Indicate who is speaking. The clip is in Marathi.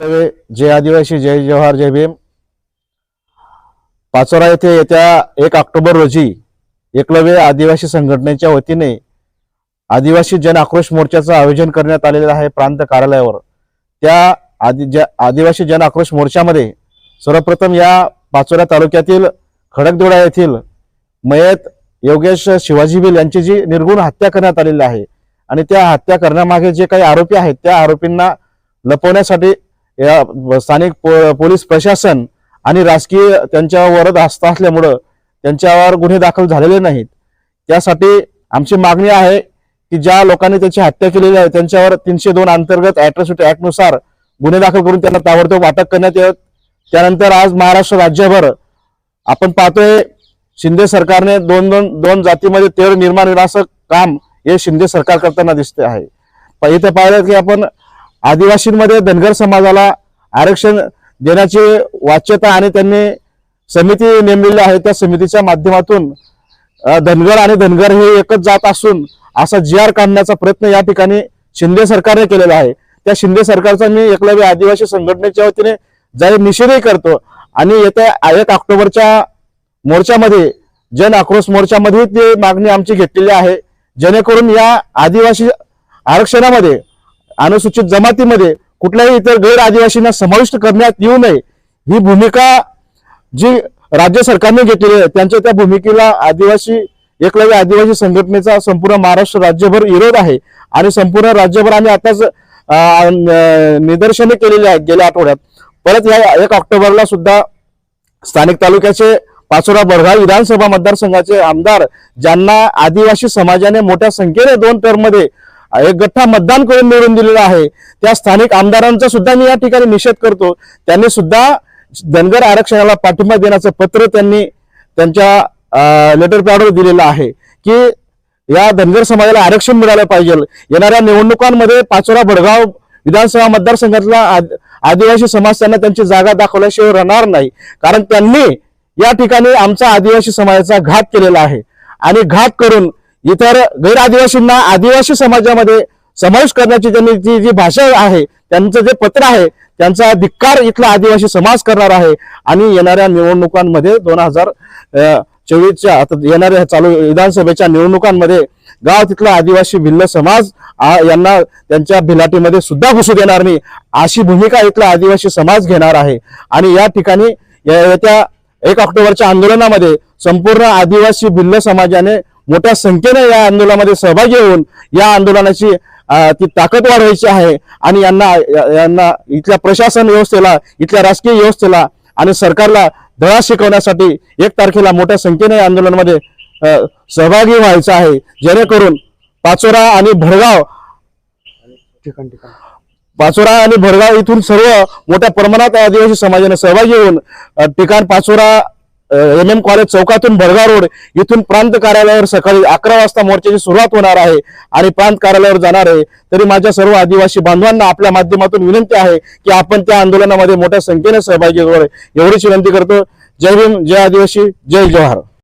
Speaker 1: जय आदिवासी जय जवाहर जय भीम. पाचोरा येथे येत्या एक ऑक्टोबर रोजी एकलव्य आदिवासी संघटनेच्या वतीने आदिवासी जन आक्रोश मोर्चाचं आयोजन करण्यात आलेलं आहे प्रांत कार्यालयावर. त्या आदि ज आदिवासी जन आक्रोश मोर्चामध्ये सर्वप्रथम या पाचोरा तालुक्यातील खडकदोडा येथील मयत योगेश शिवाजी बिल यांची जी निर्गुण हत्या करण्यात आलेली आहे आणि त्या हत्या करण्यामागे जे काही आरोपी आहेत त्या आरोपींना लपवण्यासाठी या स्थानिक पो- पोलीस प्रशासन आणि राजकीय त्यांच्यावर हस्त असल्यामुळं त्यांच्यावर गुन्हे दाखल झालेले नाहीत. त्यासाठी आमची मागणी आहे की ज्या लोकांनी त्याची हत्या केलेली आहे त्यांच्यावर तीनशे दोन अंतर्गत अॅट्रॉसिटी ऍक्टनुसार गुन्हे दाखल करून त्यांना ताबडतोब अटक करण्यात येत. त्यानंतर आज महाराष्ट्र राज्यभर आपण पाहतोय शिंदे सरकारने दोन दोन दोन जातीमध्ये तेर निर्माण विनाशक काम हे शिंदे सरकार करताना दिसते आहे. प- इथे पाहिलं की आपण आदिवासींमध्ये धनगर समाजाला आरक्षण देण्याची वाच्यता आणि त्यांनी समिती नेमलेली आहे त्या समितीच्या माध्यमातून धनगर आणि धनगर हे एकच जात असून असा जी आर काढण्याचा प्रयत्न या ठिकाणी शिंदे सरकारने केलेला आहे. त्या शिंदे सरकारचा मी एकलव्य आदिवासी संघटनेच्या वतीने जाहीर निषेधही करतो आणि येत्या एक ऑक्टोबरच्या मोर्चामध्ये जन आक्रोश मोर्चामध्ये ती मागणी आमची घेतलेली आहे. जेणेकरून या आदिवासी आरक्षणामध्ये अनुसूचित जमातीमध्ये कुठल्याही इतर गैर आदिवासींना समाविष्ट करण्यात येऊ नये. ही भूमिका जी राज्य सरकारने घेतलेली आहे त्यांच्या त्या भूमिकेला आदिवासी एकलव्य आदिवासी संघटनेचा संपूर्ण महाराष्ट्र राज्यभर विरोध आहे. आणि संपूर्ण राज्यभर आम्ही आताच निदर्शने केलेली आहेत गेल्या आठवड्यात. परत या एक ऑक्टोबरला सुद्धा स्थानिक तालुक्याचे पाचोरा बरघा विधानसभा मतदारसंघाचे आमदार ज्यांना आदिवासी समाजाने मोठ्या संख्येने दोन टर्ममध्ये एक गठ्ठा मतदान करून निवडून दिलेला आहे. त्या स्थानिक आमदारांचा सुद्धा मी या ठिकाणी निषेध करतो. त्यांनी सुद्धा धनगर आरक्षणाला पाठिंबा देण्याचं पत्र त्यांनी त्यांच्या लेटर पॅडवर दिलेलं आहे की या धनगर समाजाला आरक्षण मिळालं पाहिजे. येणाऱ्या निवडणुकांमध्ये पाचोरा भडगाव विधानसभा मतदारसंघातला आद- आदिवासी समाज त्यांना त्यांची जागा दाखवल्याशिवाय राहणार नाही. कारण त्यांनी या ठिकाणी आमचा आदिवासी समाजाचा घात केलेला आहे. आणि घात करून इतर गैर आदिवासींना आदिवासी समाजामध्ये समावेश करण्याची त्यांनी जी जी भाषा आहे त्यांचं जे पत्र आहे त्यांचा धिक्कार इथला आदिवासी समाज करणार आहे. आणि येणाऱ्या निवडणुकांमध्ये दोन हजार चोवीसच्या आता येणाऱ्या चालू विधानसभेच्या निवडणुकांमध्ये गाव तिथला आदिवासी भिल्ल समाज यांना त्यांच्या भिलाटीमध्ये सुद्धा घुसू देणार नाही अशी भूमिका इथला आदिवासी समाज घेणार आहे. आणि या ठिकाणी येत्या एक ऑक्टोबरच्या आंदोलनामध्ये संपूर्ण आदिवासी भिल्ल समाजाने मोठ्या संख्येने या आंदोलनामध्ये सहभागी होऊन या आंदोलनाची ती ताकद वाढवायची आहे. आणि यांना यांना इथल्या प्रशासन व्यवस्थेला इथल्या राजकीय व्यवस्थेला आणि सरकारला धडा शिकवण्यासाठी एक तारखेला मोठ्या संख्येने या आंदोलनामध्ये सहभागी व्हायचं आहे. जेणेकरून पाचोरा आणि भडगाव
Speaker 2: ठिकाण
Speaker 1: पाचोरा आणि भडगाव इथून सर्व मोठ्या प्रमाणात आदिवासी समाजाने सहभागी होऊन ठिकाण पाचोरा एम एम कॉलेज चौकातून भडगाव रोड इथून प्रांत कार्यालयावर सकाळी अकरा वाजता मोर्चाची सुरुवात होणार आहे आणि प्रांत कार्यालयावर जाणार आहे. तरी माझ्या सर्व आदिवासी बांधवांना आपल्या माध्यमातून विनंती आहे की आपण त्या आंदोलनामध्ये मोठ्या संख्येने सहभागी व्हावे. एवढीच विनंती करतो. जय भीम जय आदिवासी जय जवाहर.